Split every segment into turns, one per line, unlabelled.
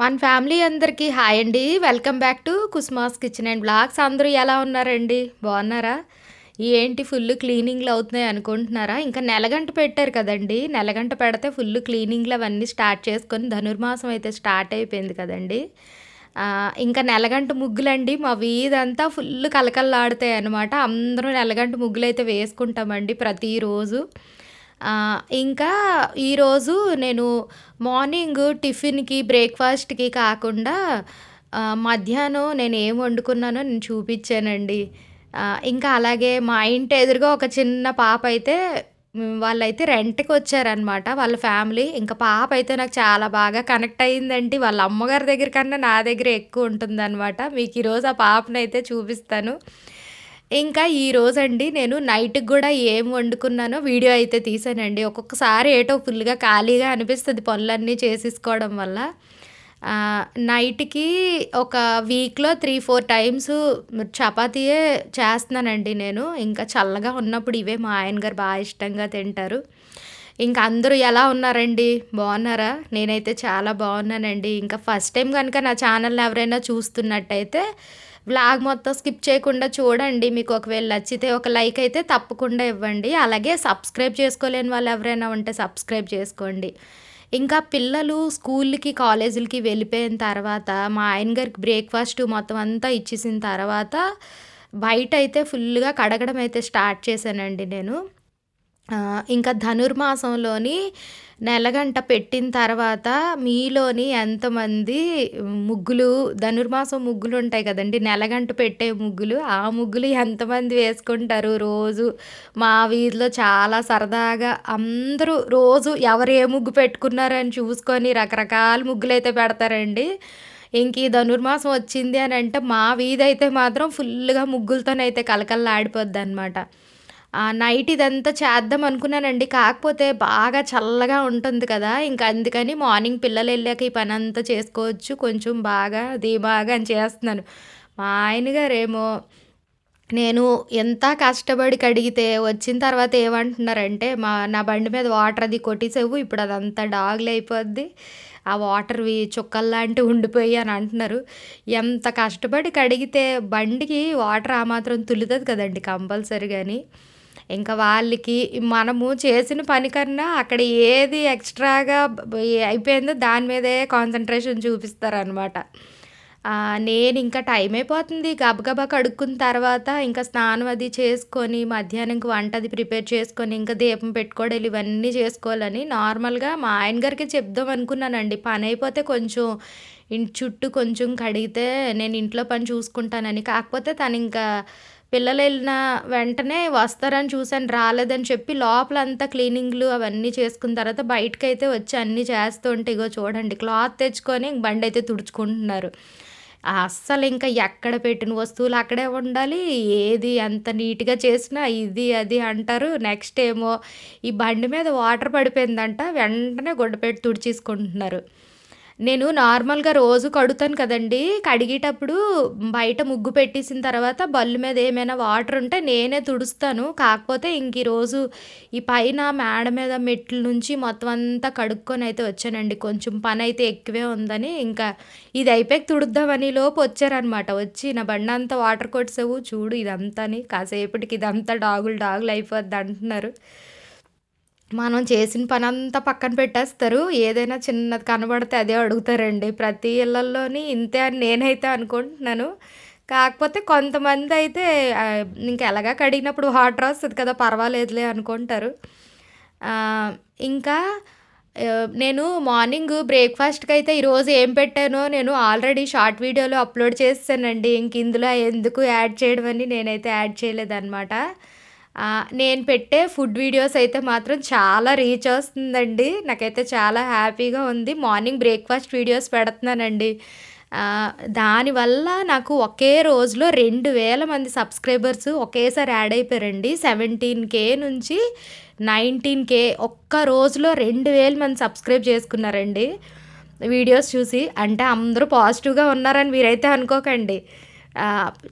మన ఫ్యామిలీ అందరికీ హాయ్ అండి. వెల్కమ్ బ్యాక్ టు కుస్మాస్ కిచెన్ అండ్ బ్లాగ్స్. అందరూ ఎలా ఉన్నారండి? బాగున్నారా? ఏంటి ఫుల్ క్లీనింగ్లు అవుతున్నాయి అనుకుంటున్నారా? ఇంకా నెలగంట పెట్టారు కదండి. నెలగంట పెడితే ఫుల్ క్లీనింగ్లు అవన్నీ స్టార్ట్ చేసుకొని ధనుర్మాసం అయితే స్టార్ట్ అయిపోయింది కదండి. ఇంకా నెలగంట ముగ్గులండి. మా వీధంతా ఫుల్ కలకల్లాడుతాయి అనమాట అందరూ నెలగంట ముగ్గులు అయితే వేసుకుంటామండి ప్రతిరోజు. ఇంకా ఈరోజు నేను మార్నింగ్ టిఫిన్‌కి, బ్రేక్‌ఫాస్ట్‌కి కాకుండా మధ్యాహ్నం నేను ఏం వండుకున్నానో నేను చూపించానండి ఇంకా అలాగే మా ఇంటి ఎదురుగా ఒక చిన్న పాప అయితే వాళ్ళైతే రెంట్‌కి వచ్చారనమాట వాళ్ళ ఫ్యామిలీ. ఇంకా పాప అయితే నాకు చాలా బాగా కనెక్ట్ అయ్యిందండి వాళ్ళ అమ్మగారి దగ్గర కన్నా నా దగ్గర ఎక్కువ ఉంటుందనమాట. మీకు ఈరోజు ఆ పాపనైతే చూపిస్తాను. ఇంకా ఈరోజండి నేను నైట్‌కి కూడా ఏం వండుకున్నానో వీడియో అయితే తీసానండి. ఒక్కొక్కసారి ఏటో ఫుల్‌గా ఖాళీగా అనిపిస్తుంది పనులన్నీ చేసేసుకోవడం వల్ల. నైట్‌కి ఒక వీక్‌లో త్రీ ఫోర్ టైమ్స్ చపాతీయే చేస్తున్నానండి నేను. ఇంకా చల్లగా ఉన్నప్పుడు ఇవే మా ఆయన గారు బాగా ఇష్టంగా తింటారు. ఇంకా అందరూ ఎలా ఉన్నారండి? బాగున్నారా? నేనైతే చాలా బాగున్నానండి. ఇంకా ఫస్ట్ టైం కనుక నా ఛానల్‌ని ఎవరైనా చూస్తున్నట్టయితే బ్లాగ్ మొత్తం స్కిప్ చేయకుండా చూడండి. మీకు ఒకవేళ నచ్చితే ఒక లైక్ అయితే తప్పకుండా ఇవ్వండి. అలాగే సబ్స్క్రైబ్ చేసుకోలేని వాళ్ళు ఎవరైనా ఉంటే సబ్స్క్రైబ్ చేసుకోండి. ఇంకా పిల్లలు స్కూల్కి కాలేజీలకి వెళ్ళిపోయిన తర్వాత మా ఆయన గారికి బ్రేక్ఫాస్ట్ మొత్తం అంతా ఇచ్చేసిన తర్వాత బయట అయితే ఫుల్గా కడగడం అయితే స్టార్ట్ చేశానండి నేను. ఇంకా ధనుర్మాసంలోని నెలగంట పెట్టిన తర్వాత మీలోని ఎంతమంది ముగ్గులు ధనుర్మాసం ముగ్గులు ఉంటాయి కదండి నెలగంట పెట్టే ముగ్గులు, ఆ ముగ్గులు ఎంతమంది వేసుకుంటారు రోజు. మా వీధిలో చాలా సరదాగా అందరూ రోజు ఎవరు ఏ ముగ్గు పెట్టుకున్నారని చూసుకొని రకరకాల ముగ్గులైతే పెడతారండి. ఇంక ఈ ధనుర్మాసం వచ్చింది అని అంటే మా వీధి అయితే మాత్రం ఫుల్‌గా ముగ్గులతోనైతే కళకళలాడిపోద్దనమాట. నైట్ ఇదంతా చేద్దాం అనుకున్నానండి. కాకపోతే బాగా చల్లగా ఉంటుంది కదా! ఇంక అందుకని మార్నింగ్ పిల్లలు వెళ్ళాక ఈ పని అంతా చేసుకోవచ్చు. కొంచెం బాగా ధీమాగా అని చేస్తున్నాను. మా ఆయన గారేమో నేను ఎంత కష్టపడి కడిగితే వచ్చిన తర్వాత ఏమంటున్నారంటే, మా నా బండి మీద వాటర్ అది కొట్టేసేవు ఇప్పుడు అదంతా డాగులు అయిపోద్ది ఆ వాటర్‌వి చుక్కల్లాంటివి ఉండిపోయి అని అంటున్నారు. ఎంత కష్టపడి కడిగితే బండికి వాటర్ ఆ మాత్రం తులుతుంది కదండి కంపల్సరీ కానీ ఇంకా వాళ్ళకి మనము చేసిన పని కన్నా అక్కడ ఏది ఎక్స్ట్రాగా అయిపోయిందో దాని మీదే కాన్సన్ట్రేషన్ చూపిస్తారనమాట నేను ఇంకా టైం అయిపోతుంది. గబగబా కడుక్కున్న తర్వాత ఇంకా స్నానం అది చేసుకొని మధ్యాహ్నంకి వంట అది ప్రిపేర్ చేసుకొని ఇంకా దీపం పెట్టుకోవడం ఇవన్నీ చేసుకోవాలని నార్మల్గా మా ఆయన గారికి చెప్దాం అనుకున్నానండి. పని అయిపోతే కొంచెం ఇంటి చుట్టూ కొంచెం కడిగితే నేను ఇంట్లో పని చూసుకుంటానని. కాకపోతే తను ఇంకా పిల్లలు వెళ్ళిన వెంటనే వస్తారని చూసాను రాలేదని చెప్పి లోపలంతా క్లీనింగ్లు అవన్నీ చేసుకున్న తర్వాత బయటకైతే వచ్చి అన్నీ చేస్తూ ఉంటే ఇగో చూడండి క్లాత్ తెచ్చుకొని బండి అయితే తుడుచుకుంటున్నారు. అస్సలు ఇంకా ఎక్కడ పెట్టిన వస్తువులు అక్కడే ఉండాలి ఏది ఎంత నీట్గా చేసినా ఇది అది అంటారు. నెక్స్ట్ ఏమో ఈ బండి మీద వాటర్ పడిపోయిందంట వెంటనే గుడ్డ పెట్టి తుడిచేసుకుంటున్నారు. నేను నార్మల్‌గా రోజు కడుతాను కదండీ! కడిగేటప్పుడు బయట ముగ్గు పెట్టేసిన తర్వాత బల్లు మీద ఏమైనా వాటర్ ఉంటే నేనే తుడుస్తాను. కాకపోతే ఇంక ఈరోజు ఈ పైన మేడ మీద మెట్ల నుంచి మొత్తం అంతా కడుక్కొని అయితే వచ్చానండి. కొంచెం పని అయితే ఎక్కువే ఉందని ఇంకా ఇది అయిపోయి తుడుద్దామని లోపు వచ్చారనమాట. వచ్చి "నా బండి అంతా వాటర్ కొట్టేసావు చూడు ఇదంతాని. కాసేపటికి ఇదంతా డాగులు డాగులు అయిపోద్ది" అంటున్నారు. మనం చేసిన పనంతా పక్కన పెట్టేస్తారు. ఏదైనా చిన్నది కనబడితే అదే అడుగుతారండి. ప్రతి ఇళ్ళల్లోని ఇంతే అని నేనైతే అనుకుంటున్నాను. కాకపోతే కొంతమంది అయితే ఇంక ఎలాగా కడిగినప్పుడు వాటర్ వస్తుంది కదా! పర్వాలేదులే అనుకుంటారు. ఇంకా నేను మార్నింగ్ బ్రేక్‌ఫాస్ట్‌కి అయితే ఈరోజు ఏం పెట్టానో నేను ఆల్రెడీ షార్ట్ వీడియోలో అప్‌లోడ్ చేస్తానండి ఇంక ఇందులో ఎందుకు యాడ్ చేయడం అని నేనైతే యాడ్ చేయలేదన్నమాట నేను పెట్టే ఫుడ్ వీడియోస్ అయితే మాత్రం చాలా రీచ్ వస్తుందండి. నాకైతే చాలా హ్యాపీగా ఉంది. మార్నింగ్ బ్రేక్‌ఫాస్ట్ వీడియోస్ పెడుతున్నానండి. దానివల్ల నాకు ఒకే రోజులో రెండు వేల మంది సబ్స్క్రైబర్స్ ఒకేసారి యాడ్ అయిపోయారండి. సెవెంటీన్ కే నుంచి నైన్టీన్ కే ఒక్క రోజులో రెండు వేల మంది సబ్స్క్రైబ్ చేసుకున్నారండి. వీడియోస్ చూసి. అంటే అందరూ పాజిటివ్‌గా ఉన్నారని మీరైతే అనుకోకండి.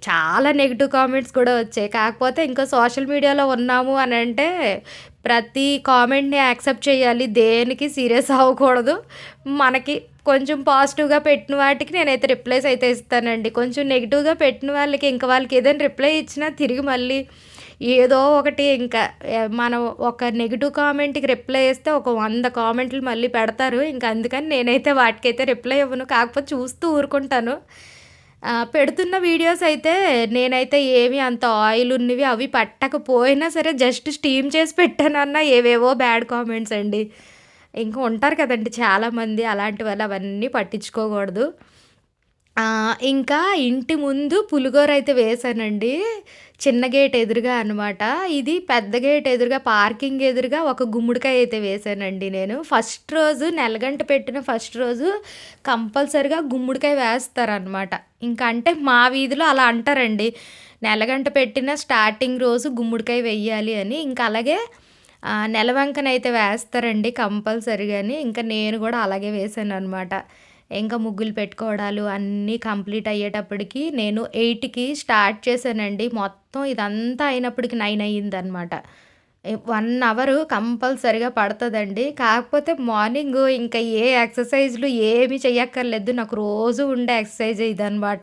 చాలా నెగిటివ్ కామెంట్స్ కూడా వచ్చాయి. కాకపోతే ఇంకా సోషల్ మీడియాలో ఉన్నాము అని అంటే ప్రతి కామెంట్‌ని యాక్సెప్ట్ చేయాలి. దేనికి సీరియస్ అవ్వకూడదు. మనకి కొంచెం పాజిటివ్‌గా పెట్టిన వాటికి నేనైతే రిప్లైస్ అయితే ఇస్తానండి. కొంచెం నెగిటివ్గా పెట్టిన వాళ్ళకి ఇంక వాళ్ళకి ఏదైనా రిప్లై ఇచ్చినా తిరిగి మళ్ళీ ఏదో ఒకటి ఇంకా మనం ఒక నెగిటివ్ కామెంట్‌కి రిప్లై ఇస్తే ఒక వంద కామెంట్లు మళ్ళీ పెడతారు. ఇంకా అందుకని నేనైతే వాటికైతే రిప్లై ఇవ్వను. కాకపోతే చూస్తూ ఊరుకుంటాను. పెడుతున్న వీడియోస్ అయితే నేనైతే ఏమి అంత ఆయిల్ ఉన్నవి అవి పట్టకపోయినా సరే జస్ట్ స్టీమ్ చేసి పెట్టానన్న ఏవేవో బ్యాడ్ కామెంట్స్ అండి. ఇంకా ఉంటారు కదండి చాలామంది అలాంటి వాళ్ళు అవన్నీ పట్టించుకోకూడదు. ఇంకా ఇంటి ముందు పులిగోర అయితే వేశానండి. చిన్న గేట్ ఎదురుగా అనమాట. ఇది పెద్ద గేట్ ఎదురుగా పార్కింగ్ ఎదురుగా ఒక గుమ్మడికాయ అయితే వేశానండి నేను. ఫస్ట్ రోజు నెలగంట పెట్టిన ఫస్ట్ రోజు కంపల్సరిగా గుమ్మడికాయ వేస్తారనమాట. ఇంకా అంటే మా వీధిలో అలా అంటారండి. నెలగంట పెట్టిన స్టార్టింగ్ రోజు గుమ్మడికాయ వెయ్యాలి అని. ఇంకా అలాగే నెలవంకనైతే వేస్తారండి కంపల్సరీగాని. ఇంకా నేను కూడా అలాగే వేసాను అనమాట ఇంకా ముగ్గులు పెట్టుకోవడాలు అన్నీ కంప్లీట్ అయ్యేటప్పటికి నేను ఎయిట్కి స్టార్ట్ చేశానండి. మొత్తం ఇదంతా అయినప్పటికి నైన్ అయ్యిందనమాట. వన్ అవర్ కంపల్సరిగా పడుతుందండి కాకపోతే మార్నింగ్ ఇంకా ఏ ఎక్సర్‌సైజ్‌లు ఏమి చేయక్కర్లేదు నాకు రోజు ఉండే ఎక్సర్సైజ్ ఇదనమాట.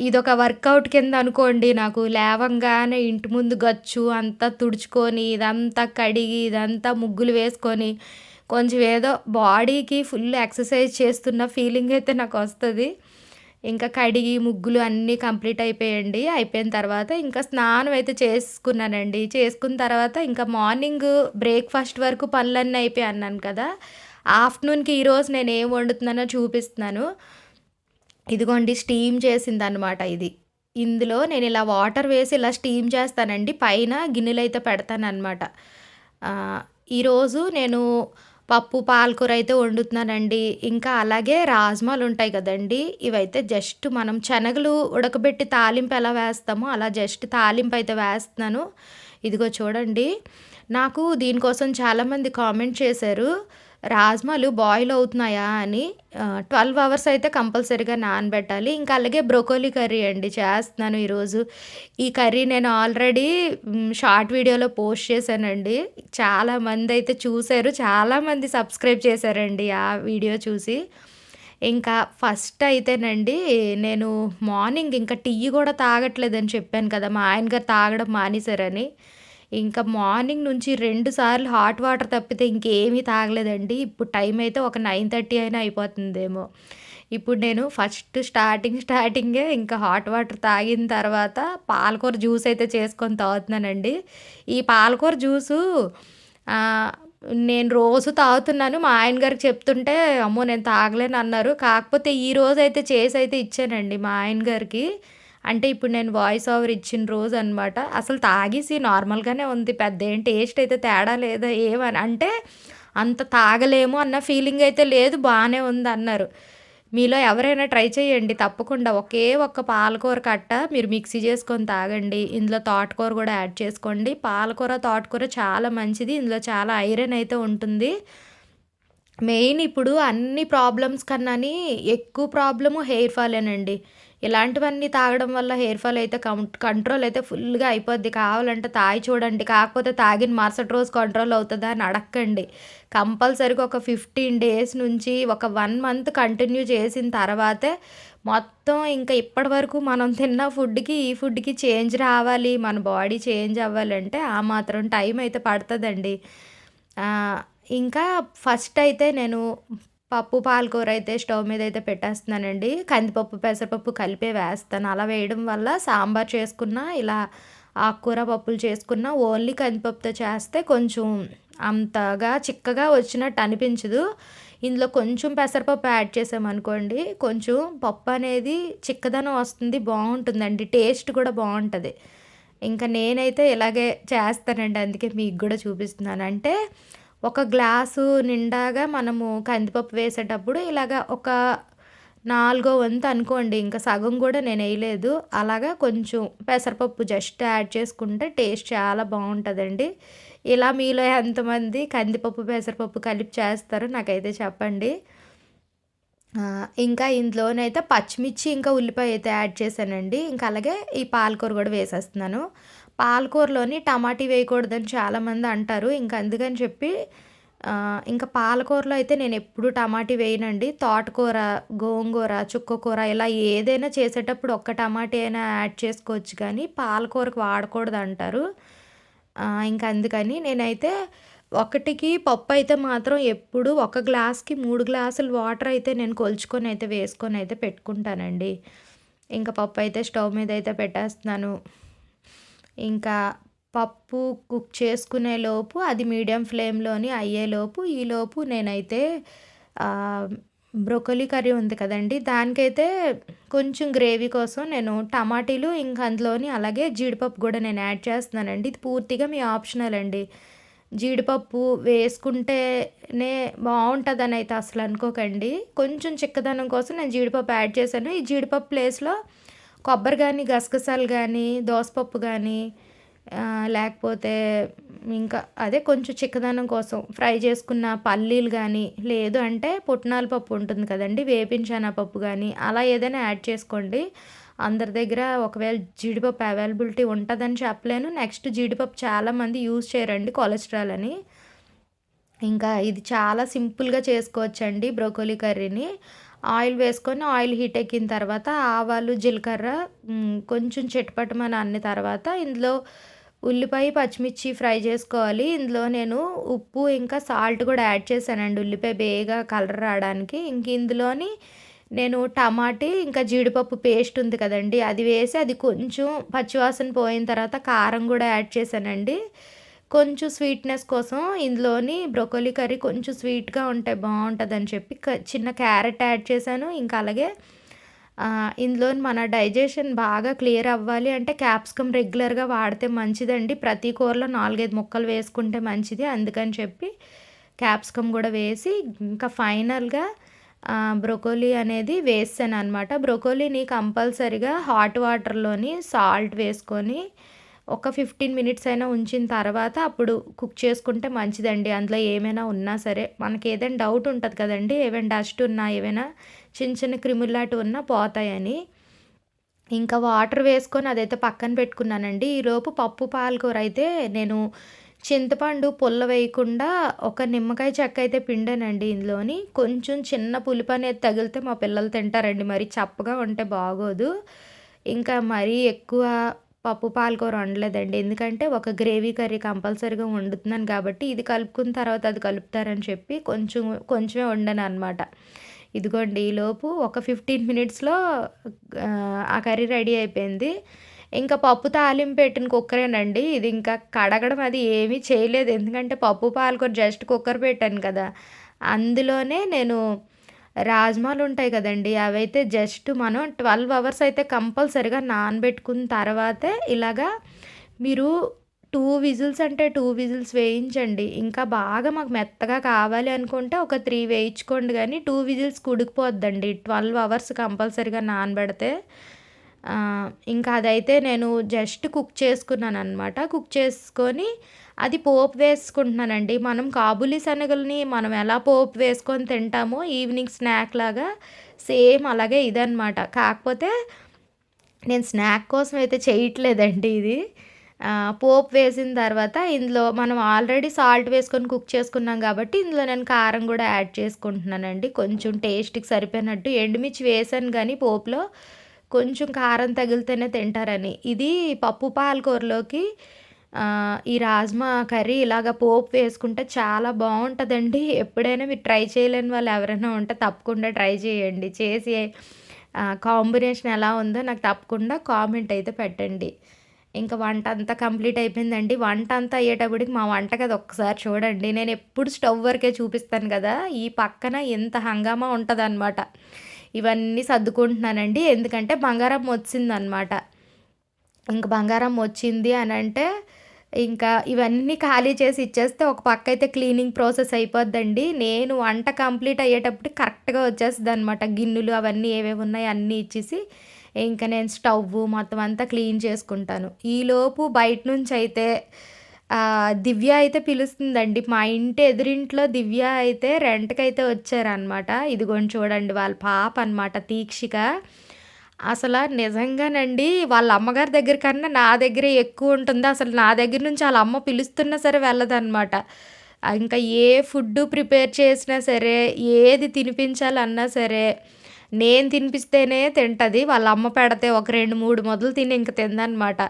ఇదొక వర్కౌట్ కింద అనుకోండి. నాకు లేవంగానే ఇంటి ముందు గచ్చు అంతా తుడుచుకొని, ఇదంతా కడిగి, ఇదంతా ముగ్గులు వేసుకొని, కొంచెం ఏదో బాడీకి ఫుల్ ఎక్సర్‌సైజ్ చేస్తున్న ఫీలింగ్ అయితే నాకు వస్తుంది ఇంకా కడిగి, ముగ్గులు అన్నీ కంప్లీట్ అయిపోయాయండి. అయిపోయిన తర్వాత ఇంకా స్నానం అయితే చేసుకున్నానండి. చేసుకున్న తర్వాత ఇంకా మార్నింగ్ బ్రేక్‌ఫాస్ట్ వరకు పనులన్నీ అయిపోయి అన్నాను కదా! ఆఫ్టర్‌నూన్‌కి ఈరోజు నేను ఏం వండుతున్నానో చూపిస్తున్నాను. ఇదిగోండి స్టీమ్ చేసిందనమాట ఇది. ఇందులో నేను ఇలా వాటర్ వేసి ఇలా స్టీమ్ చేస్తానండి. పైన గిన్నెలైతే పెడతాననమాట. ఆహ్, ఈరోజు నేను పప్పు, పాలకూర అయితే వండుతున్నానండి. ఇంకా అలాగే రాజ్మాలు ఉంటాయి కదండీ! ఇవైతే జస్ట్ మనం శనగలు ఉడకబెట్టి తాలింపు ఎలా వేస్తామో అలా జస్ట్ తాలింపు అయితే వేస్తున్నాను. ఇదిగో చూడండి. నాకు దీనికోసం చాలామంది కామెంట్ చేశారు. రాజ్మాలు బాయిల్ అవుతున్నాయా అని. ట్వెల్వ్ అవర్స్ అయితే కంపల్సరీగా నానబెట్టాలి. ఇంకా అలాగే బ్రొకోలీ కర్రీ అండి చేస్తున్నాను ఈరోజు. ఈ కర్రీ నేను ఆల్రెడీ షార్ట్ వీడియోలో పోస్ట్ చేశానండి. చాలామందయితే చూశారు చాలామంది సబ్స్క్రైబ్ చేశారండి ఆ వీడియో చూసి. ఇంకా ఫస్ట్ అయితేనండి నేను మార్నింగ్ ఇంకా టీ కూడా తాగట్లేదని చెప్పాను కదా! మా ఆయన గారు తాగడం మానేశారని. ఇంకా మార్నింగ్ నుంచి రెండు సార్లు హాట్ వాటర్ తప్పితే ఇంకేమీ తాగలేదండి. ఇప్పుడు టైం అయితే ఒక 9:30 అయినా అయిపోతుందేమో. ఇప్పుడు నేను ఫస్ట్ స్టార్టింగ్ స్టార్టింగే ఇంకా హాట్ వాటర్ తాగిన తర్వాత పాలకూర జ్యూస్ అయితే చేసుకొని తాగుతున్నానండి. ఈ పాలకూర జ్యూసు నేను రోజు తాగుతున్నాను. మా ఆయన గారికి చెప్తుంటే అమ్మో! నేను తాగలేనన్నారు. కాకపోతే ఈ రోజు అయితే చేసి అయితే ఇచ్చానండి మా ఆయన గారికి. అంటే ఇప్పుడు నేను వాయిస్ ఓవర్ ఇచ్చిన రోజు అనమాట అసలు తాగేసి నార్మల్‌గానే ఉంది. పెద్ద ఏం టేస్ట్ అయితే తేడా లేదా ఏమని అంటే అంత తాగలేము అన్న ఫీలింగ్ అయితే లేదు. బాగానే ఉంది అన్నారు మీలో ఎవరైనా ట్రై చేయండి తప్పకుండా. ఒకే ఒక్క పాలకూర కట్ట మీరు మిక్సీ చేసుకొని తాగండి. ఇందులో తోటకూర కూడా యాడ్ చేసుకోండి. పాలకూర, తోటకూర చాలా మంచిది. ఇందులో చాలా ఐరన్ అయితే ఉంటుంది. మెయిన్ ఇప్పుడు అన్ని ప్రాబ్లమ్స్ కన్నాని ఎక్కువ ప్రాబ్లము హెయిర్ ఫాలేనండి. ఇలాంటివన్నీ తాగడం వల్ల హెయిర్ ఫాల్ అయితే కంట్రోల్ అయితే ఫుల్‌గా అయిపోద్ది. కావాలంటే తాగి చూడండి. కాకపోతే తాగిన మరుసటి రోజు కంట్రోల్ అవుతుందా అని అడక్కండి. కంపల్సరీగా ఒక 15 డేస్ నుంచి ఒక వన్ మంత్ కంటిన్యూ చేసిన తర్వాతే మొత్తం ఇంకా ఇప్పటి వరకు మనం తిన్న ఫుడ్‌కి, ఈ ఫుడ్‌కి చేంజ్ రావాలి. మన బాడీ చేంజ్ అవ్వాలంటే ఆ మాత్రం టైం అయితే పడుతుందండి ఇంకా ఫస్ట్ అయితే నేను పప్పు, పాలకూర అయితే స్టవ్ మీద అయితే పెట్టేస్తున్నానండి. కందిపప్పు, పెసరపప్పు కలిపే వేస్తాను. అలా వేయడం వల్ల సాంబార్ చేసుకున్నా, ఇలా ఆకుకూర పప్పులు చేసుకున్నా ఓన్లీ కందిపప్పుతో చేస్తే కొంచెం అంతగా చిక్కగా వచ్చినట్టు అనిపించదు. ఇందులో కొంచెం పెసరపప్పు యాడ్ చేసామనుకోండి, కొంచెం పప్పు అనేది చిక్కదనం వస్తుంది. బాగుంటుందండి టేస్ట్ కూడా బాగుంటుంది ఇంకా నేనైతే ఇలాగే చేస్తానండి. అందుకే మీకు కూడా చూపిస్తున్నాను. అంటే ఒక గ్లాసు నిండాగా మనము కందిపప్పు వేసేటప్పుడు ఇలాగ ఒక నాలుగో వంతు అనుకోండి. ఇంకా సగం కూడా నేను వేయలేదు అలాగా కొంచెం పెసరపప్పు జస్ట్ యాడ్ చేసుకుంటే టేస్ట్ చాలా బాగుంటుందండి ఇలా మీలో ఎంతమంది కందిపప్పు, పెసరపప్పు కలిపి చేస్తారో నాకైతే చెప్పండి. ఇంకా ఇందులోనైతే పచ్చిమిర్చి, ఇంకా ఉల్లిపాయ అయితే యాడ్ చేశానండి. ఇంకా అలాగే ఈ పాలకూర కూడా వేసేస్తున్నాను. పాలకూరలోని టమాటీ వేయకూడదని చాలామంది అంటారు. ఇంకా అందుకని చెప్పి ఇంకా పాలకూరలో అయితే నేను ఎప్పుడు టమాటీ వేయనండి. తోటకూర, గోంగూర, చుక్కకూర ఇలా ఏదైనా చేసేటప్పుడు ఒక్క టమాటీ అయినా యాడ్ చేసుకోవచ్చు కానీ, పాలకూరకు వాడకూడదు అంటారు ఇంకా అందుకని నేనైతే ఒకటికి పప్పు అయితే మాత్రం ఎప్పుడు ఒక గ్లాస్‌కి మూడు గ్లాసులు వాటర్ అయితే నేను కొలుచుకొని అయితే వేసుకొని అయితే పెట్టుకుంటానండి. ఇంకా పప్పు అయితే స్టవ్ మీద అయితే పెట్టేస్తున్నాను. ఇంకా పప్పు కుక్ చేసుకునే లోపు అది మీడియం ఫ్లేమ్‌లోని అయ్యేలోపు, ఈలోపు నేనైతే బ్రొకలీ బ్రొకోలీ కర్రీ ఉంది కదండి దానికైతే కొంచెం గ్రేవీ కోసం నేను టమాటీలు ఇంకా అందులోని అలాగే జీడిపప్పు కూడా నేను యాడ్ చేస్తున్నానండి. ఇది పూర్తిగా మీ ఆప్షనల్ అండి. జీడిపప్పు వేసుకుంటేనే బావుంటదనైతే అసలు అనుకోకండి. కొంచెం చిక్కదనం కోసం నేను జీడిపప్పు యాడ్ చేశాను. ఈ జీడిపప్పు ప్లేస్‌లో కొబ్బరి కానీ గసగసాలు కానీ దోసపప్పు కానీ లేకపోతే ఇంకా అదే కొంచెం చిక్కదనం కోసం ఫ్రై చేసుకున్న పల్లీలు కానీ లేదు అంటే పుట్నాల పప్పు ఉంటుంది కదండి వేపించాన పప్పు కానీ అలా ఏదైనా యాడ్ చేసుకోండి. అందరి దగ్గర ఒకవేళ జీడిపప్పు అవైలబిలిటీ ఉంటుందని చెప్పలేను. నెక్స్ట్ జీడిపప్పు చాలామంది యూజ్ చేయరండి కొలెస్ట్రాల్ అని. ఇంకా ఇది చాలా సింపుల్‌గా చేసుకోవచ్చండి బ్రొకోలీ కర్రీని. ఆయిల్ వేసుకొని ఆయిల్ హీట్ ఎక్కిన తర్వాత ఆవాలు, జీలకర్ర కొంచెం చిటపటమని అన్న తర్వాత ఇందులో ఉల్లిపాయ, పచ్చిమిర్చి ఫ్రై చేసుకోవాలి. ఇందులో నేను ఉప్పు ఇంకా సాల్ట్ కూడా యాడ్ చేశానండి. ఉల్లిపాయ బేగా కలర్ రావడానికి. ఇంక ఇందులోని నేను టమాటీ ఇంకా జీడిపప్పు పేస్ట్ ఉంది కదండి అది వేసి అది కొంచెం పచ్చివాసన పోయిన తర్వాత కారం కూడా యాడ్ చేశానండి. కొంచెం స్వీట్‌నెస్ కోసం ఇందులోని బ్రొకోలీ కర్రీ కొంచెం స్వీట్‌గా ఉంటే బావుంటదని చెప్పి చిన్న క్యారెట్ యాడ్ చేశాను. ఇంకా అలాగే ఇందులో ఇందులోని మన డైజెషన్ బాగా క్లియర్ అవ్వాలి అంటే క్యాప్సికమ్ రెగ్యులర్‌గా వాడితే మంచిదండి. ప్రతి కూరలో 4, 5 ముక్కలు వేసుకుంటే మంచిది. అందుకని చెప్పి క్యాప్సికమ్ కూడా వేసి ఇంకా ఫైనల్‌గా బ్రొకోలీ అనేది అనమాట బ్రొకోలీని కంపల్సరిగా హాట్ వాటర్‌లోని సాల్ట్ వేసుకొని ఒక 15 మినిట్స్ అయినా ఉంచిన తర్వాత అప్పుడు కుక్ చేసుకుంటే మంచిదండి. అందులో ఏమైనా ఉన్నా సరే. మనకి ఏదైనా డౌట్ ఉంటుంది కదండి ఏమైనా డస్ట్ ఉన్నా, ఏమైనా చిన్న చిన్న క్రిముల్లాంటివి ఉన్నా పోతాయని. ఇంకా వాటర్ వేసుకొని అదైతే పక్కన పెట్టుకున్నానండి. ఈలోపు పప్పు పాలకూర అయితే నేను చింతపండు పుల్ల వేయకుండా ఒక నిమ్మకాయ చెక్క అయితే పిండానండి ఇందులోని. కొంచెం చిన్న పులుపు అనేది తగిలితే మా పిల్లలు తింటారండి. మరి చప్పగా ఉంటే బాగోదు. ఇంకా మరీ ఎక్కువ పప్పు పాలకూర వండలేదండి. ఎందుకంటే ఒక గ్రేవీ కర్రీ కంపల్సరీగా వండుతున్నాను కాబట్టి ఇది కలుపుకున్న తర్వాత అది కలుపుతారని చెప్పి కొంచెం కొంచెమే వండాను అనమాట ఇదిగోండి ఈలోపు ఒక 15 మినిట్స్‌లో ఆ కర్రీ రెడీ అయిపోయింది. ఇంకా పప్పు తాలింపు పెట్టిన కుక్కరేనండి. ఇది ఇంకా కడగడం అది ఏమీ చేయలేదు. ఎందుకంటే పప్పు పాలకూర జస్ట్ కుక్కర్ పెట్టాను కదా! అందులోనే నేను రాజ్మాలు ఉంటాయి కదండీ! అవైతే జస్ట్ మనం 12 అవర్స్ అయితే కంపల్సరీగా నానబెట్టుకున్న తర్వాతే ఇలాగా మీరు టూ విజిల్స్ అంటే టూ విజిల్స్ వేయించండి. ఇంకా బాగా మాకు మెత్తగా కావాలి అనుకుంటే ఒక త్రీ వేయించుకోండి గానీ 2 విజిల్స్‌కి ఉడికిపోద్దండి. 12 అవర్స్ కంపల్సరీగా నానబెడితే. ఇంకా అదైతే నేను జస్ట్ కుక్ చేసుకున్నాను అనమాట కుక్ చేసుకొని అది పోపు వేసుకుంటున్నానండి. మనం కాబులి శనగలని మనం ఎలా పోపు వేసుకొని తింటామో ఈవినింగ్ స్నాక్ లాగా సేమ్ అలాగే ఇదనమాట. కాకపోతే నేను స్నాక్ కోసం అయితే చేయట్లేదండి ఇది. పోపు వేసిన తర్వాత ఇందులో మనం ఆల్రెడీ సాల్ట్ వేసుకొని కుక్ చేసుకున్నాం కాబట్టి ఇందులో నేను కారం కూడా యాడ్ చేసుకుంటున్నానండి. కొంచెం టేస్ట్‌కి సరిపోయినట్టు ఎండుమిర్చి వేసాను కానీ పోపులో కొంచెం కారం తగిలితేనే తింటారని. ఇది పప్పు పాలకూరలోకి ఈ రాజ్మా కర్రీ ఇలాగ పోపు వేసుకుంటే చాలా బాగుంటుందండి ఎప్పుడైనా మీరు ట్రై చేయలేని వాళ్ళు ఎవరైనా ఉంటే తప్పకుండా ట్రై చేయండి. చేసి కాంబినేషన్ ఎలా ఉందో నాకు తప్పకుండా కామెంట్ అయితే పెట్టండి. ఇంకా వంట అంతా కంప్లీట్ అయిపోయిందండి. వంట అంతా అయ్యేటప్పటికి మా వంటగది ఒక్కసారి చూడండి. నేను ఎప్పుడు స్టవ్ వరకే చూపిస్తాను కదా ఈ పక్కన ఎంత హంగామా ఉంటదనమాట. ఇవన్నీ సర్దుకుంటున్నానండి. ఎందుకంటే బంగారం వచ్చిందనమాట. ఇంక బంగారం వచ్చింది అని అంటే ఇంకా ఇవన్నీ ఖాళీ చేసి ఇచ్చేస్తే ఒక పక్క అయితే క్లీనింగ్ ప్రాసెస్ అయిపోద్దండి. నేను వంట కంప్లీట్ అయ్యేటప్పుడు కరెక్ట్‌గా వచ్చేస్తుంది అనమాట గిన్నెలు అవన్నీ ఏవేవి ఉన్నాయి అన్నీ ఇచ్చేసి ఇంకా నేను స్టవ్వు మొత్తం అంతా క్లీన్ చేసుకుంటాను. ఈలోపు బయట నుంచి అయితే దివ్య అయితే పిలుస్తుందండి. మా ఇంటి ఎదురింట్లో దివ్య అయితే రెంట్కి అయితే వచ్చారనమాట. ఇదిగోండి చూడండి వాళ్ళ పాప అనమాట తీక్షిక. అసలు నిజంగానండి వాళ్ళ అమ్మగారి దగ్గర కన్నా నా దగ్గరే ఎక్కువ ఉంటుంది. అసలు నా దగ్గర నుంచి వాళ్ళ అమ్మ పిలుస్తున్నా సరే వెళ్ళదన్నమాట. ఇంకా ఏ ఫుడ్ ప్రిపేర్ చేసినా సరే, ఏది తినిపించాలన్నా సరే, నేను తినిపిస్తేనే తింటుంది. వాళ్ళ అమ్మ పెడితే ఒక 2, 3 మొదలు తిని ఇంక తిందనమాట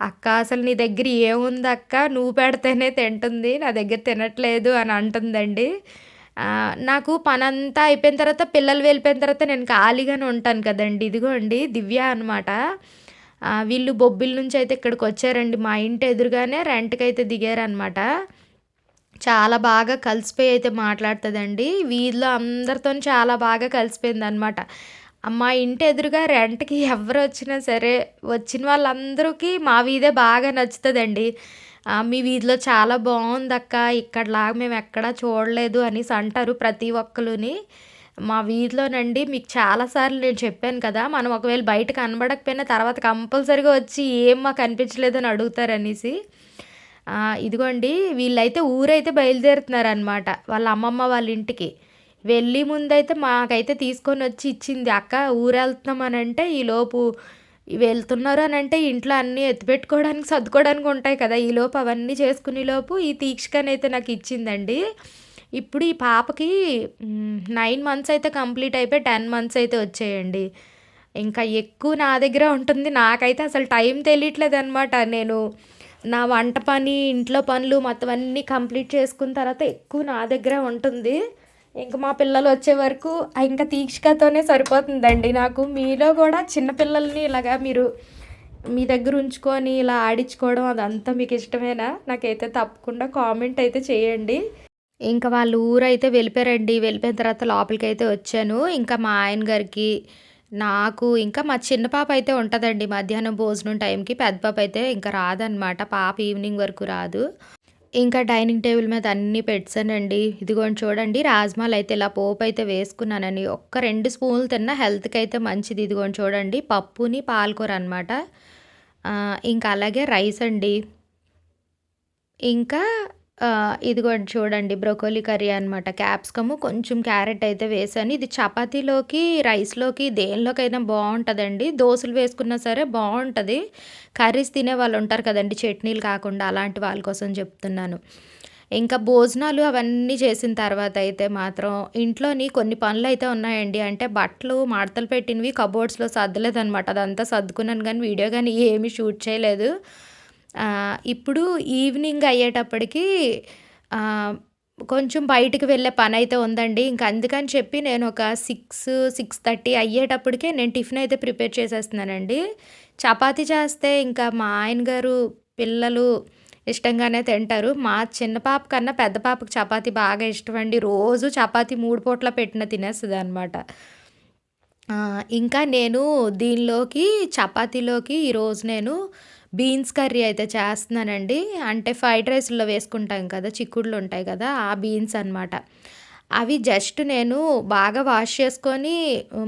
"అక్క అసలు నీ దగ్గర ఏముంది అక్క? నువ్వు పెడితేనే తింటుంది. నా దగ్గర తినట్లేదు" అని అంటుందండి. నాకు పనంతా అయిపోయిన తర్వాత పిల్లలు వెళ్ళిపోయిన తర్వాత నేను ఖాళీగానే ఉంటాను కదండి ఇదిగోండి దివ్య అనమాట. వీళ్ళు బొబ్బిలి నుంచి అయితే ఇక్కడికి వచ్చారండి మా ఇంటి ఎదురుగానే రెంట్కి అయితే దిగారనమాట. చాలా బాగా కలిసిపోయి అయితే మాట్లాడుతుందండి వీధిలో అందరితో చాలా బాగా కలిసిపోయింది అనమాట మా ఇంటి ఎదురుగా రెంట్‌కి ఎవ్వరొచ్చినా సరే, వచ్చిన వాళ్ళందరికీ మా వీధే బాగా నచ్చుతదండి. "మీ వీధిలో చాలా బాగుంది అక్క ఇక్కడలాగా మేము ఎక్కడా చూడలేదు" అనేసి అంటారు ప్రతి ఒక్కరుని మా వీధిలోనండి మీకు చాలా సార్లు నేను చెప్పాను కదా! మనం ఒకవేళ బయట కనబడకపోయినా తర్వాత కంపల్సరీగా వచ్చి "ఏం మాకు అనిపించలేదని అడుగుతారనేసి. ఇదిగోండి వీళ్ళైతే ఊరైతే బయలుదేరుతున్నారనమాట. వాళ్ళ అమ్మమ్మ వాళ్ళ ఇంటికి. వెళ్ళి ముందైతే మాకైతే తీసుకొని వచ్చి ఇచ్చింది. "అక్క ఊరెళ్తున్నాం" అనంటే ఈలోపు వెళ్తున్నారు అని అంటే ఇంట్లో అన్నీ ఎత్తిపెట్టుకోవడానికి, సర్దుకోవడానికి ఉంటాయి కదా! ఈలోపు అవన్నీ చేసుకునేలోపు ఈ తీక్షకనైతే నాకిచ్చిందండి. ఇప్పుడు ఈ పాపకి నైన్ మంత్స్ అయితే కంప్లీట్ అయిపోయి 10 మంత్స్ అయితే వచ్చాయండి. ఇంకా ఎక్కువ నా దగ్గర ఉంటుంది. నాకైతే అసలు టైం తెలియట్లేదు అనమాట నేను నా వంట పని, ఇంట్లో పనులు మొత్తం అన్నీ కంప్లీట్ చేసుకున్న తర్వాత ఎక్కువ నా దగ్గర ఉంటుంది. ఇంకా మా పిల్లలు వచ్చే వరకు ఇంకా తీక్షకతోనే సరిపోతుందండి నాకు. మీలో కూడా చిన్న పిల్లల్ని ఇలాగా మీరు మీ దగ్గర ఉంచుకొని ఇలా ఆడించుకోవడం అదంతా మీకు ఇష్టమేనా? నాకైతే తప్పకుండా కామెంట్ అయితే చేయండి. ఇంకా వాళ్ళు ఊరైతే వెళ్ళిపోయారండి. వెళ్ళిపోయిన తర్వాత లోపలికైతే వచ్చాను. ఇంకా మా ఆయన గారికి, నాకు ఇంకా మా చిన్న పాప అయితే ఉంటుందండి మధ్యాహ్నం భోజనం టైంకి. పెద్ద పాప అయితే ఇంకా రాదనమాట. పాప ఈవినింగ్ వరకు రాదు. ఇంకా డైనింగ్ టేబుల్ మీద అన్నీ పెట్టానండి ఇదిగోండి చూడండి రాజ్మాలు అయితే ఇలా పోపు అయితే వేసుకున్నానండి. ఒక్క రెండు స్పూన్లు తిన్నా హెల్త్‌కయితే మంచిది. ఇదిగోండి చూడండి పప్పుని, పాలకూర అనమాట. ఇంకా అలాగే రైస్ అండి. ఇంకా ఇదిగోండి చూడండి బ్రొకోలీ కర్రీ అనమాట. క్యాప్సికము, కొంచెం క్యారెట్ అయితే వేసాను ఇది చపాతీలోకి, రైస్‌లోకి దేనిలోకైనా బాగుంటుందండి దోశలు వేసుకున్నా సరే బాగుంటుంది కర్రీస్ తినే వాళ్ళు ఉంటారు కదండి చట్నీలు కాకుండా అలాంటి వాళ్ళ కోసం చెప్తున్నాను. ఇంకా భోజనాలు అవన్నీ చేసిన తర్వాత అయితే మాత్రం ఇంట్లోని కొన్ని పనులైతే ఉన్నాయండి. అంటే బట్టలు మడతలు పెట్టినవి కబోర్డ్స్‌లో సర్దలేదనమాట. అదంతా సర్దుకున్నాను కానీ వీడియో కానీ ఏమీ షూట్ చేయలేదు. ఇప్పుడు ఈవినింగ్ అయ్యేటప్పటికి కొంచెం బయటికి వెళ్ళే పని అయితే ఉందండి. ఇంక అందుకని చెప్పి నేను ఒక 6, 6:30 అయ్యేటప్పటికే నేను టిఫిన్ అయితే ప్రిపేర్ చేసేస్తున్నానండి. చపాతి చేస్తే ఇంకా మా ఆయన గారు, పిల్లలు ఇష్టంగానే తింటారు. మా చిన్న పాప కన్నా పెద్ద పాపకి చపాతి బాగా ఇష్టం అండి రోజు చపాతి మూడు పూటలా పెట్టిన తినేస్తుంది అనమాట ఇంకా నేను దీనిలోకి చపాతీలోకి ఈరోజు నేను బీన్స్ కర్రీ అయితే చేస్తున్నానండి. అంటే ఫ్రైడ్ రైస్‌లో వేసుకుంటాం కదా! చిక్కుడులు ఉంటాయి కదా! ఆ బీన్స్ అనమాట. అవి జస్ట్ నేను బాగా వాష్ చేసుకొని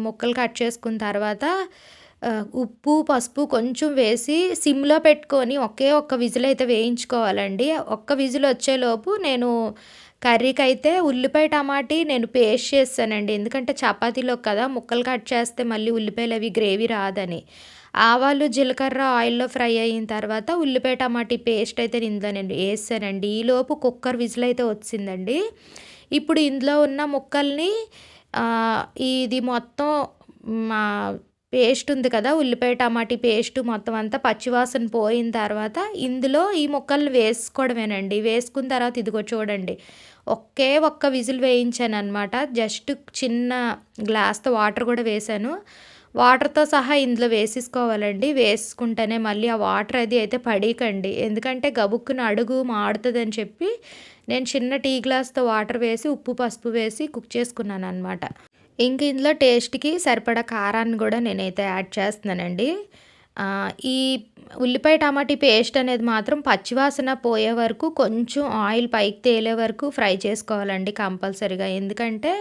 ముక్కలు కట్ చేసుకున్న తర్వాత ఉప్పు, పసుపు కొంచెం వేసి సిమ్‌లో పెట్టుకొని ఒకే ఒక్క విజిల్ అయితే వేయించుకోవాలండి. ఒక్క విజిల్ వచ్చేలోపు నేను కర్రీకైతే ఉల్లిపాయ, టమాటీ నేను పేస్ట్ చేస్తానండి ఎందుకంటే చపాతీలో కదా! ముక్కలు కట్ చేస్తే మళ్ళీ ఉల్లిపాయలు అవి గ్రేవీ రాదని. ఆవాలు, జీలకర్ర ఆయిల్‌లో ఫ్రై అయిన తర్వాత ఉల్లిపాయ, టమాటీ పేస్ట్ అయితే ఇందులో నేను వేస్తానండి ఈలోపు కుక్కర్ విజిల్ అయితే వచ్చిందండి. ఇప్పుడు ఇందులో ఉన్న ముక్కల్ని ఇది మొత్తం మా పేస్ట్ ఉంది కదా! ఉల్లిపాయ, టమాటీ పేస్ట్ మొత్తం అంతా పచ్చివాసన పోయిన తర్వాత ఇందులో ఈ ముక్కల్ని వేసుకోవడమేనండి. వేసుకున్న తర్వాత ఇదిగో చూడండి. ఒకే ఒక్క విజిల్ వేయించాను అనమాట జస్ట్ చిన్న గ్లాస్‌తో వాటర్ కూడా వేశాను. వాటర్‌తో సహా ఇందులో వేసేసుకోవాలండి. వేసుకుంటేనే మళ్ళీ ఆ వాటర్ అది అయితే పడీకండి. ఎందుకంటే గబుక్కున అడుగు మాడుతుందని చెప్పి నేను చిన్న టీ గ్లాస్‌తో వాటర్ వేసి, ఉప్పు, పసుపు వేసి కుక్ చేసుకున్నాను అనమాట ఇంక ఇందులో టేస్ట్‌కి సరిపడా కారాన్ని కూడా నేనైతే యాడ్ చేస్తున్నానండి. ఈ ఉల్లిపాయ, టమాటీ పేస్ట్ అనేది మాత్రం పచ్చివాసన పోయే వరకు కొంచెం ఆయిల్ పైకి తేలే వరకు ఫ్రై చేసుకోవాలండి కంపల్సరీగా. ఎందుకంటే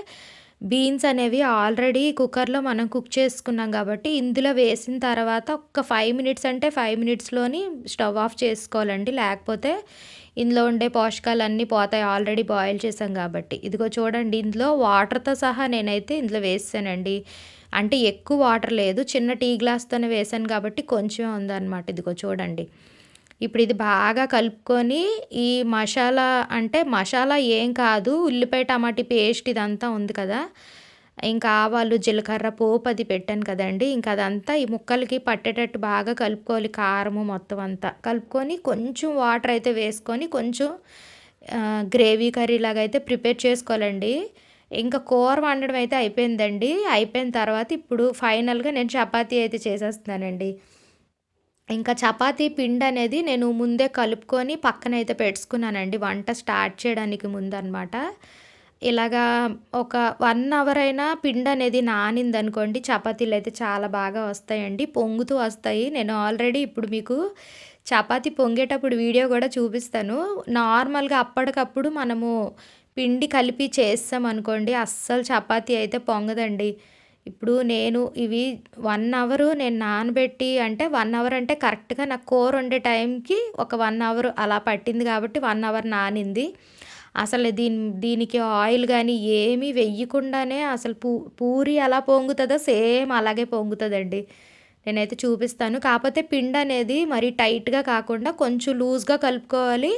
బీన్స్ అనేవి ఆల్రెడీ కుక్కర్‌లో మనం కుక్ చేసుకున్నాం కాబట్టి ఇందులో వేసిన తర్వాత ఒక ఫైవ్ మినిట్స్ అంటే ఫైవ్ మినిట్స్‌లోని స్టవ్ ఆఫ్ చేసుకోవాలండి. లేకపోతే ఇందులో ఉండే పోషకాలన్నీ పోతాయి. ఆల్రెడీ బాయిల్ చేసాం కాబట్టి. ఇదిగో చూడండి ఇందులో వాటర్‌తో సహా నేనైతే ఇందులో వేసానండి అంటే ఎక్కువ వాటర్ లేదు. చిన్న టీ గ్లాస్‌తోనే వేసాను కాబట్టి కొంచెమే ఉందన్నమాట ఇదిగో చూడండి. ఇప్పుడు ఇది బాగా కలుపుకొని ఈ మసాలా అంటే మసాలా ఏం కాదు ఉల్లిపాయ టమాటీ పేస్ట్ ఇదంతా ఉంది కదా. ఇంకా ఆవాలు జీలకర్ర పోపు అది పెట్టాను కదండి. ఇంకా అదంతా ఈ ముక్కలకి పట్టేటట్టు బాగా కలుపుకోవాలి కారము మొత్తం అంతా. కలుపుకొని కొంచెం వాటర్ అయితే వేసుకొని కొంచెం గ్రేవీ కర్రీ లాగా అయితే ప్రిపేర్ చేసుకోవాలండి. ఇంకా కూర వండడం అయితే అయిపోయిందండి. అయిపోయిన తర్వాత ఇప్పుడు ఫైనల్గా నేను చపాతీ అయితే చేసేస్తున్నానండి. ఇంకా చపాతీ పిండి అనేది నేను ముందే కలుపుకొని పక్కన అయితే పెట్టుకున్నానండి. వంట స్టార్ట్ చేయడానికి ముందనమాట. ఇలాగా ఒక వన్ అవర్ అయినా పిండి అనేది నానిందనుకోండి చపాతీలు అయితే చాలా బాగా వస్తాయండి. పొంగుతూ వస్తాయి. నేను ఆల్రెడీ ఇప్పుడు మీకు చపాతీ పొంగేటప్పుడు వీడియో కూడా చూపిస్తాను. నార్మల్గా అప్పటికప్పుడు మనము పిండి కలిపి చేస్తాం అనుకోండి అస్సలు చపాతీ అయితే పొంగదండి. ఇప్పుడు నేను ఇవి వన్ అవరు నేను నానబెట్టి అంటే వన్ అవర్ అంటే కరెక్ట్గా నాకు కూర వండే టైంకి ఒక వన్ అవర్ అలా పట్టింది కాబట్టి వన్ అవర్ నానింది. అసలు దీని దీనికి ఆయిల్ కానీ ఏమీ వెయ్యకుండానే అసలు పూ పూరి ఎలా పొంగుతుందో సేమ్ అలాగే పొంగుతుందండి. నేనైతే చూపిస్తాను. కాకపోతే పిండి అనేది మరి టైట్గా కాకుండా కొంచెం లూజ్గా కలుపుకోవాలి.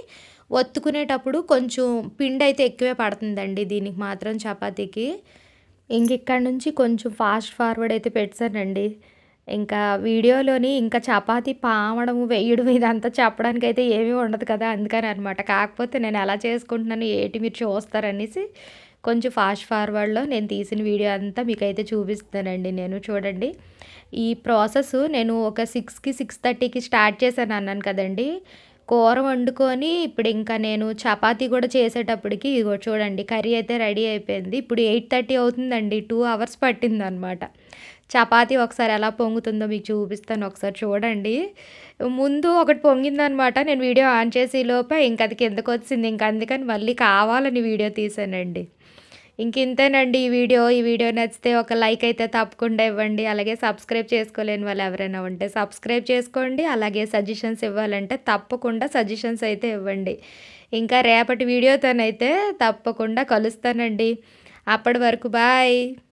ఒత్తుకునేటప్పుడు కొంచెం పిండి అయితే ఎక్కువే పడుతుందండి దీనికి మాత్రం చపాతీకి. ఇంక ఇక్కడ నుంచి కొంచెం ఫాస్ట్ ఫార్వర్డ్ అయితే పెట్టానండి ఇంకా వీడియోలోని ఇంకా చపాతీ పామడము వేయడం ఇదంతా చెప్పడానికి అయితే ఏమీ ఉండదు కదా అందుకని అనమాట కాకపోతే నేను ఎలా చేసుకుంటున్నాను ఏంటి మీరు చూస్తారనేసి కొంచెం ఫాస్ట్ ఫార్వర్డ్లో నేను తీసిన వీడియో అంతా మీకు అయితే చూపిస్తానండి నేను చూడండి. ఈ ప్రాసెస్ నేను ఒక సిక్స్కి సిక్స్ థర్టీకి స్టార్ట్ చేశాను అన్నాను కదండి. కూర వండుకొని ఇప్పుడు ఇంకా నేను చపాతీ కూడా చేసేటప్పటికి ఇగో చూడండి కర్రీ అయితే రెడీ అయిపోయింది. ఇప్పుడు ఎయిట్ థర్టీ అవుతుందండి టూ అవర్స్ పట్టింది అనమాట చపాతీ ఒకసారి ఎలా పొంగుతుందో మీకు చూపిస్తాను ఒకసారి చూడండి. ముందు ఒకటి పొంగిందనమాట నేను వీడియో ఆన్ చేసే లోపే ఇంక అది కిందకు వచ్చింది ఇంక అందుకని మళ్ళీ కావాలని వీడియో తీసానండి. ఇంకింతేనండి ఈ వీడియో. ఈ వీడియో నచ్చితే ఒక లైక్ అయితే తప్పకుండా ఇవ్వండి. అలాగే సబ్స్క్రైబ్ చేసుకోలేని వాళ్ళు ఎవరైనా ఉంటే సబ్స్క్రైబ్ చేసుకోండి. అలాగే సజెషన్స్ ఇవ్వాలంటే తప్పకుండా సజెషన్స్ అయితే ఇవ్వండి. ఇంకా రేపటి వీడియోతోనైతే తప్పకుండా కలుస్తానండి. అప్పటి వరకు బాయ్.